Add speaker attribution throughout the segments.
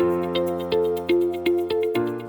Speaker 1: Música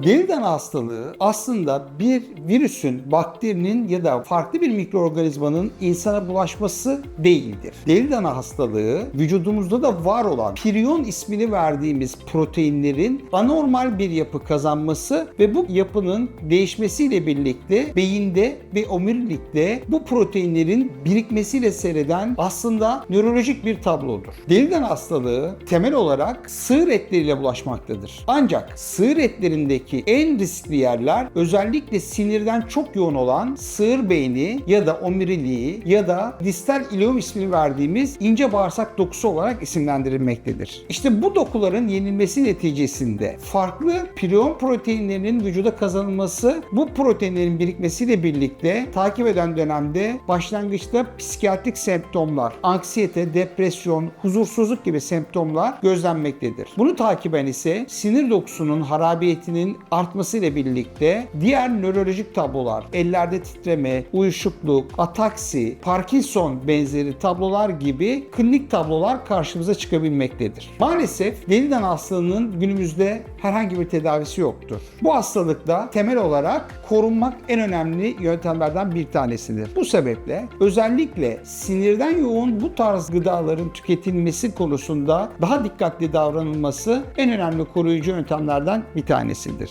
Speaker 1: Deliden hastalığı aslında bir virüsün, bakterinin ya da farklı bir mikroorganizmanın insana bulaşması değildir. Deliden hastalığı vücudumuzda da var olan prion ismini verdiğimiz proteinlerin anormal bir yapı kazanması ve bu yapının değişmesiyle birlikte beyinde ve omurilikte bu proteinlerin birikmesiyle seyreden aslında nörolojik bir tablodur. Deliden hastalığı temel olarak sığır etleriyle bulaşmaktadır. Ancak sığır etlerindeki en riskli yerler özellikle sinirden çok yoğun olan sığır beyni ya da omuriliği ya da distal ileum ismini verdiğimiz ince bağırsak dokusu olarak isimlendirilmektedir. İşte bu dokuların yenilmesi neticesinde farklı prion proteinlerinin vücuda kazanılması bu proteinlerin birikmesiyle birlikte takip eden dönemde başlangıçta psikiyatrik semptomlar, anksiyete, depresyon, huzursuzluk gibi semptomlar gözlenmektedir. Bunu takiben ise sinir dokusunun harabiyetinin artmasıyla birlikte diğer nörolojik tablolar, ellerde titreme, uyuşukluk, ataksi, Parkinson benzeri tablolar gibi klinik tablolar karşımıza çıkabilmektedir. Maalesef deliden hastalığının günümüzde herhangi bir tedavisi yoktur. Bu hastalıkta temel olarak korunmak en önemli yöntemlerden bir tanesidir. Bu sebeple özellikle sinirden yoğun bu tarz gıdaların tüketilmesi konusunda daha dikkatli davranılması en önemli koruyucu yöntemlerden bir tanesidir.